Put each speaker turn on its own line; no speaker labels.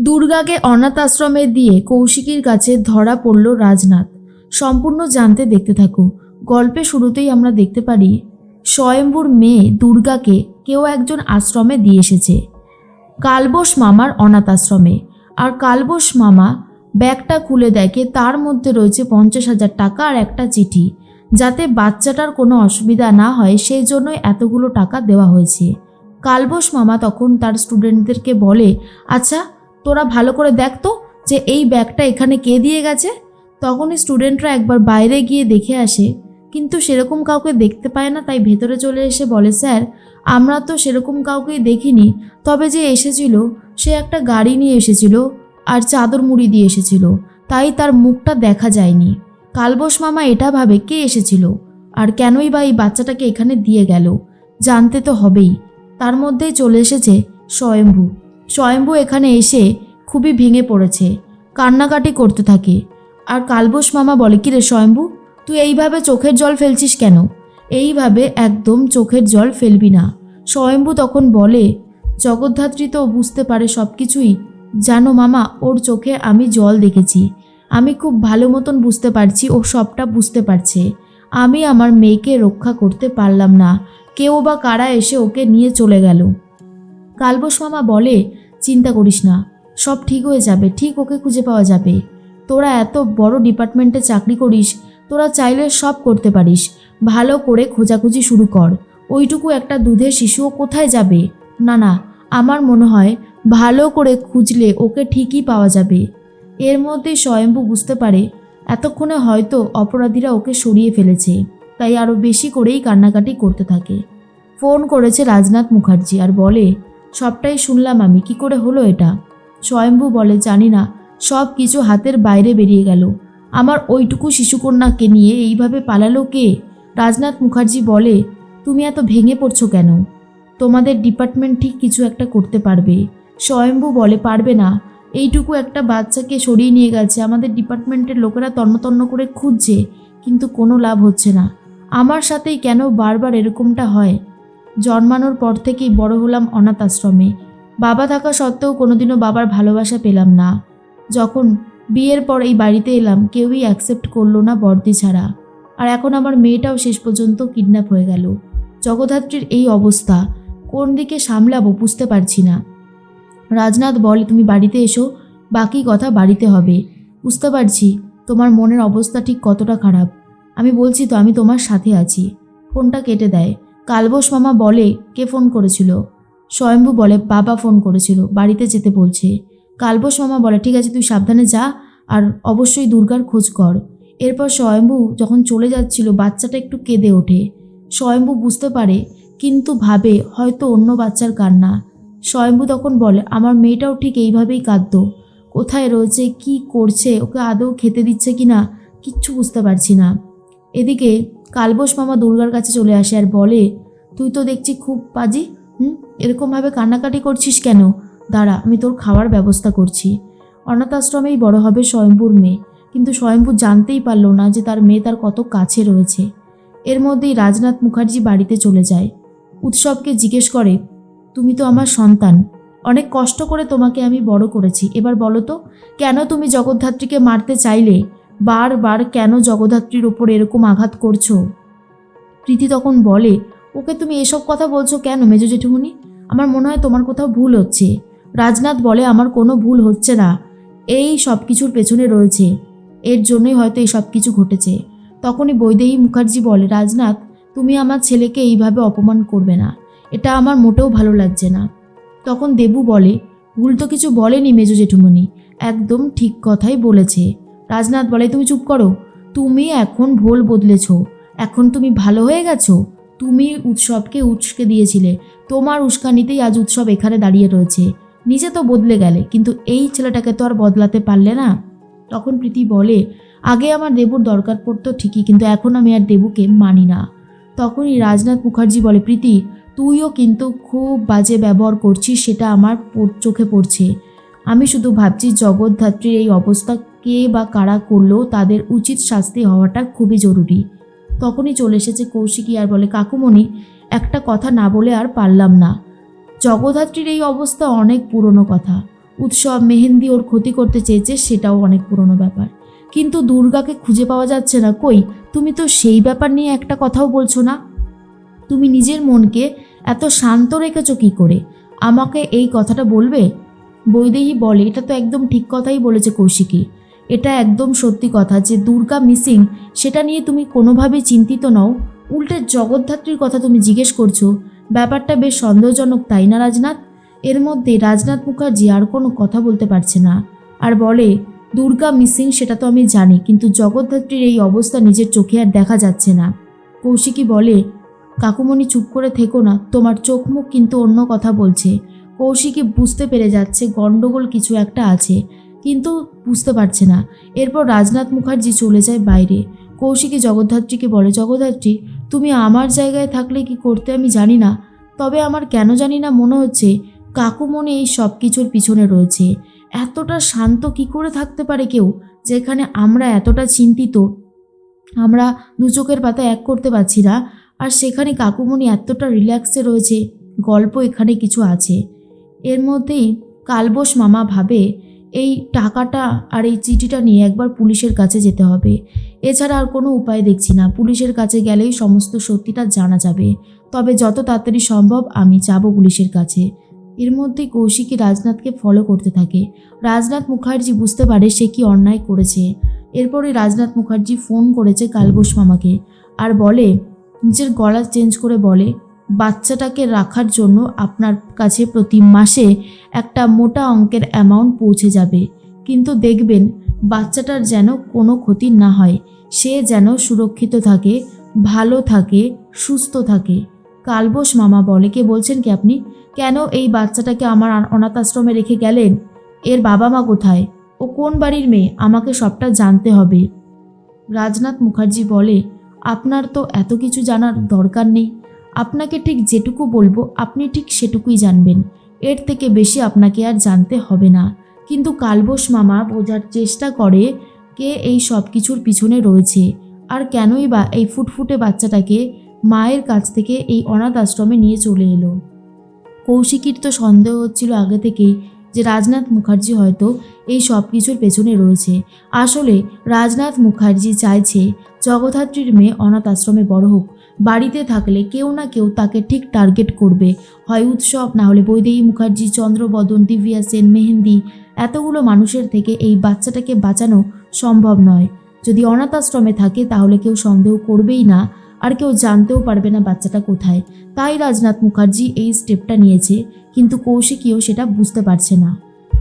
দুর্গাকে অনাথ আশ্রমে দিয়ে কৌশিকীর কাছে ধরা পড়ল রাজনাথ। সম্পূর্ণ জানতে দেখতে থাকো। গল্পে শুরুতেই আমরা দেখতে পারি স্বয়ম্বুর মেয়ে দুর্গাকে কেউ একজন আশ্রমে দিয়ে এসেছে। কালবোস মামার অনাথ আশ্রমে আর কালবোস মামা ব্যাগটা খুলে দেখে তার মধ্যে রয়েছে পঞ্চাশ হাজার টাকা আর একটা চিঠি, যাতে বাচ্চাটার কোনো অসুবিধা না হয়, সেই জন্যই এতগুলো টাকা দেওয়া হয়েছে। কালবোস মামা তখন তার স্টুডেন্টদেরকে বলে আচ্ছা তোরা ভালো করে দেখ তো যে এই ব্যাগটা এখানে কে দিয়ে গেছে। তখনই স্টুডেন্টরা একবার বাইরে গিয়ে দেখে আসে। কিন্তু সেরকম কাউকে দেখতে পায় না, তাই ভেতরে চলে এসে বলে, স্যার, আমরা তো সেরকম কাউকেই দেখিনি। তবে যে এসেছিল, সে একটা গাড়ি নিয়ে এসেছিল আর চাদর মুড়ি দিয়ে এসেছিল। তাই তার মুখটা দেখা যায়নি। কালবোস মামা এটা ভাবে কে এসেছিল? আর কেনই বা এই বাচ্চাটাকে এখানে দিয়ে গেল? জানতে তো হবেই। তার মধ্যেই চলে এসেছে স্বয়ম্ভু। স্বয়ম্ভু এখানে এসে খুবই ভেঙে পড়েছে, কান্নাকাটি করতে থাকে। আর কালবোস মামা বলে, কি রে স্বয়ম্ভু, তুই এইভাবে চোখের জল ফেলছিস কেন? এইভাবে একদম চোখের জল ফেলবি না। স্বয়ম্ভু তখন বলে, জগদ্ধাত্রী তো বুঝতে পারে সব কিছুই জানো মামা, ওর চোখে আমি জল দেখেছি। আমি খুব ভালো মতন বুঝতে পারছি, ও সবটা বুঝতে পারছে। আমি আমার মেয়েকে রক্ষা করতে পারলাম না। কেউ বা কারা এসে ওকে নিয়ে চলে গেল? কালবোস মামা বলে চিন্তা করিস না, সব ঠিক হয়ে যাবে, ঠিক ওকে খুঁজে পাওয়া যাবে। তোরা এত বড় ডিপার্টমেন্টে চাকরি করিস, তোরা চাইলে সব করতে পারিস। ভালো করে খোঁজাখুঁজি শুরু কর। ওইটুকু একটা দুধের শিশুও কোথায় যাবে? না না, আমার মনে হয় ভালো করে খুঁজলে ওকে ঠিকই পাওয়া যাবে। এর মধ্যে স্বয়ম্ভু বুঝতে পারে, এতক্ষণে হয়তো অপরাধীরা ওকে সরিয়ে ফেলেছে, তাই আরও বেশি করেই কান্নাকাটি করতে থাকে। ফোন করেছে রাজনাথ মুখার্জি আর বলে সবটাই শুনলাম আমি। কি করে হলো এটা? স্বয়ম্ভু বলে, জানি না। সব কিছু হাতের বাইরে বেরিয়ে গেল। আমার ওইটুকু শিশুকন্যাকে নিয়ে এইভাবে পালালো কে? রাজনাথ মুখার্জি বলে, তুমি এত ভেঙে পড়ছো কেন? তোমাদের ডিপার্টমেন্ট ঠিক কিছু একটা করতে পারবে। স্বয়ম্ভু বলে, পারবে না। এইটুকু একটা বাচ্চাকে সরিয়ে নিয়ে গেছে। আমাদের ডিপার্টমেন্টের লোকেরা তন্নতন্ন করে খুঁজছে, কিন্তু কোনো লাভ হচ্ছে না। আমার সাথেই কেন বারবার এরকমটা হয়? জন্মানোর পর থেকেই বড় হলাম অনাথ আশ্রমে। বাবা থাকা সত্ত্বেও কোনোদিনও বাবার ভালোবাসা পেলাম না। যখন বিয়ের পর এই বাড়িতে এলাম, কেউই অ্যাকসেপ্ট করল না বর্দি ছাড়া। আর এখন আমার মেয়েটাও শেষ পর্যন্ত কিডন্যাপ হয়ে গেল। জগদ্ধাত্রীর এই অবস্থা, কোন দিকে সামলাবো বুঝতে পারছি না। রাজনাথ বলে, তুমি বাড়িতে এসো, বাকি কথা বাড়িতে হবে। বুঝতে পারছি তোমার মনের অবস্থা ঠিক কতটা খারাপ। আমি বলছি তো আমি তোমার সাথে আছি। ফোনটা কেটে দেয়। কালবোস মামা বলে কে ফোন করেছিল? স্বয়ম্ভু বলে, বাবা ফোন করেছিল, বাড়িতে যেতে বলছে। কালবোস মামা বলে, ঠিক আছে, তুই সাবধানে যা আর অবশ্যই দুর্গার খোঁজ কর। এরপর স্বয়ম্ভু যখন চলে যাচ্ছিল, বাচ্চাটা একটু কেঁদে ওঠে। স্বয়ম্ভু বুঝতে পারে, কিন্তু ভাবে হয়তো অন্য বাচ্চার কান্না। স্বয়ম্ভু তখন বলে, আমার মেয়েটাও ঠিক এইভাবেই কাঁদতো। কোথায় রয়েছে, কি করছে, ওকে আদৌ খেতে দিচ্ছে কি না কিচ্ছু বুঝতে পারছি না। এদিকে কালবোস মামা দুর্গার কাছে চলে আসে আর বলে, তুই তো দেখছি খুব পাজি, হুম? এরকমভাবে কান্নাকাটি করছিস কেন? দাঁড়া, আমি তোর খাওয়ার ব্যবস্থা করছি। অনাথ আশ্রমেই বড় হবে স্বয়ম্ভুর মেয়ে, কিন্তু স্বয়ম্ভু জানতেই পারল না যে তার মেয়ে তার কত কাছে রয়েছে। এর মধ্যেই রাজনাথ মুখার্জি বাড়িতে চলে যায়। উৎসবকে জিজ্ঞেস করে, তুমি তো আমার সন্তান। অনেক কষ্ট করে তোমাকে আমি বড় করেছি। এবার বলো তো, কেন তুমি জগদ্ধাত্রীকে মারতে চাইলে? বারবার কেন জগদ্ধাত্রীর ওপর এরকম আঘাত করছ? প্রীতি তখন বলে, ওকে তুমি এসব কথা বলছো কেন, মেজো জেঠুমনি আমার মনে হয় তোমার কোথাও ভুল হচ্ছে। রাজনাথ বলে, আমার কোনো ভুল হচ্ছে না। এই সব কিছুর পেছনে রয়েছে। এর জন্যই হয়তো এই সব কিছু ঘটেছে। তখনই বৈদেহী মুখার্জি বলে, রাজনাথ, তুমি আমার ছেলেকে এইভাবে অপমান করবে না। এটা আমার মোটেও ভালো লাগছে না। তখন দেবু বলে ভুল তো কিছু বলেনি মেজো জেঠুমনি একদম ঠিক কথাই বলেছে। রাজনাথ বলে, তুমি চুপ করো। তুমি এখন ভোল বদলেছ। এখন তুমি ভালো হয়ে গেছো। তুমি উৎসবকে উৎসকে দিয়েছিলে। তোমার উস্কানিতেই আজ উৎসব এখানে দাঁড়িয়ে রয়েছে। নিজে তো বদলে গেলে, কিন্তু এই ছেলেটাকে তো আর বদলাতে পারলে না? তখন প্রীতি বলে, আগে আমার দেবুর দরকার পড়তো ঠিকই, কিন্তু এখন আমি আর দেবুকে মানি না। তখনই রাজনাথ মুখার্জি বলে, প্রীতি, তুইও কিন্তু খুব বাজে ব্যবহার করছিস, সেটা আমার চোখে পড়ছে। আমি শুধু ভাবছি জগৎধাত্রীর এই অবস্থা কে বা কারা করলেও তাদের উচিত শাস্তি হওয়াটা খুবই জরুরি। তখনই চলে এসেছে কৌশিকী আর বলে, কাকুমণি, একটা কথা না বলে আর পারলাম না। জগদ্ধাত্রীর এই অবস্থা অনেক পুরনো কথা। উৎসব, মেহেন্দি ওর ক্ষতি করতে চেয়েছে সেটাও অনেক পুরনো ব্যাপার। কিন্তু দুর্গাকে খুঁজে পাওয়া যাচ্ছে না। কই, তুমি তো সেই ব্যাপার নিয়ে একটা কথাও বলছো না। তুমি নিজের মনকে এত শান্ত রেখেছো কী করে? আমাকে এই কথাটা বলবে? বৈদেহী বলে, এটা তো একদম ঠিক কথাই বলেছে কৌশিকী। এটা একদম সত্যি কথা যে দুর্গা মিসিং, সেটা নিয়ে তুমি কোনোভাবেই চিন্তিত নও। উল্টে জগদ্ধাত্রীর কথা তুমি জিজ্ঞেস করছ, ব্যাপারটা বেশ সন্দেহজনক, তাই না রাজনাথ? এর মধ্যে রাজনাথ মুখার্জি আর কোনো কথা বলতে পারছে না। আর বলে, দুর্গা মিসিং, সেটা তো আমি জানি, কিন্তু জগদ্ধাত্রীর এই অবস্থা নিজের চোখে আর দেখা যাচ্ছে না। কৌশিকী বলে, কাকুমণি চুপ করে থেকো না, তোমার চোখ মুখ কিন্তু অন্য কথা বলছে। কৌশিকী বুঝতে পেরে যাচ্ছে গণ্ডগোল কিছু একটা আছে, কিন্তু বুঝতে পারছে না। এরপর রাজনাথ মুখার্জি চলে যায় বাইরে। কৌশিকী জগদ্ধাত্রীকে বলে, জগদ্ধাত্রী, তুমি আমার জায়গায় থাকলে কি করতে আমি জানি না। তবে আমার কেন জানি না মনে হচ্ছে কাকুমণি এই সব কিছুর পিছনে রয়েছে। এতটা শান্ত কি করে থাকতে পারে কেউ যেখানে আমরা এতটা চিন্তিত? আমরা দু চোখের পাতা এক করতে পারছি না। আর সেখানে কাকুমণি এতটা রিল্যাক্সে রয়েছে, গল্প এখানে কিছু আছে। এর মধ্যেই কালবোস মামা ভাবে, এই টাকাটা আর এই চিঠিটা নিয়ে একবার পুলিশের কাছে যেতে হবে। এছাড়া আর কোনো উপায় দেখছি না। পুলিশের কাছে গেলেই সমস্ত সত্যিটা জানা যাবে। তবে যত তাড়াতাড়ি সম্ভব আমি যাব পুলিশের কাছে এর মধ্যে কৌশিকী রাজনাথকে ফলো করতে থাকে। রাজনাথ মুখার্জি বুঝতে পারে সে কি অন্যায় করেছে। এরপরে রাজনাথ মুখার্জি ফোন করেছে কালবোস মামাকে আর বলে, নিজের গলা চেঞ্জ করে বলে বাচ্চাটাকে রাখার জন্য আপনার কাছে প্রতি মাসে একটা মোটা অঙ্কের অ্যামাউন্ট পৌঁছে যাবে। কিন্তু দেখবেন, বাচ্চাটার যেন কোনো ক্ষতি না হয়। সে যেন সুরক্ষিত থাকে, ভালো থাকে, সুস্থ থাকে। কালবোস মামা বলে, কে বলছেন কি আপনি? কেন এই বাচ্চাটাকে আমার অনাথ আশ্রমে রেখে গেলেন? এর বাবা মা কোথায়? ও কোন বাড়ির মেয়ে? আমাকে সবটা জানতে হবে। রাজনাথ মুখার্জি বলে, আপনার তো এত কিছু জানার দরকার নেই। আপনাকে ঠিক যেটুকু বলব, আপনি ঠিক সেটুকুই জানবেন। এর থেকে বেশি আপনাকে আর জানতে হবে না। কিন্তু কালবোস মামা বোঝার চেষ্টা করে কে এই সব কিছুর পিছনে রয়েছে আর কেনই বা এই ফুটফুটে বাচ্চাটাকে মায়ের কাছ থেকে এই অনাথ আশ্রমে নিয়ে চলে এলো। কৌশিকীর তো সন্দেহ হচ্ছিল আগে থেকেই যে রাজনাথ মুখার্জি হয়তো এই সব কিছুর পেছনে রয়েছে। আসলে রাজনাথ মুখার্জি চাইছে জগদ্ধাত্রীর মেয়ে অনাথ আশ্রমে বড় হোক। বাড়িতে থাকলে কেউ না কেউ তাকে ঠিক টার্গেট করবে। হয় উৎসব, না হলে বৈদেহী মুখার্জি, চন্দ্রবদন দিব্যা সেন, মেহেন্দি, এতগুলো মানুষের থেকে এই বাচ্চাটাকে বাঁচানো সম্ভব নয়। যদি অনাথ আশ্রমে থাকে তাহলে কেউ সন্দেহ করবেই না, আর কেউ জানতেও পারবে না বাচ্চাটা কোথায়। তাই রাজনাথ মুখার্জি এই স্টেপটা নিয়েছে, কিন্তু কৌশিকীও সেটা বুঝতে পারছে না।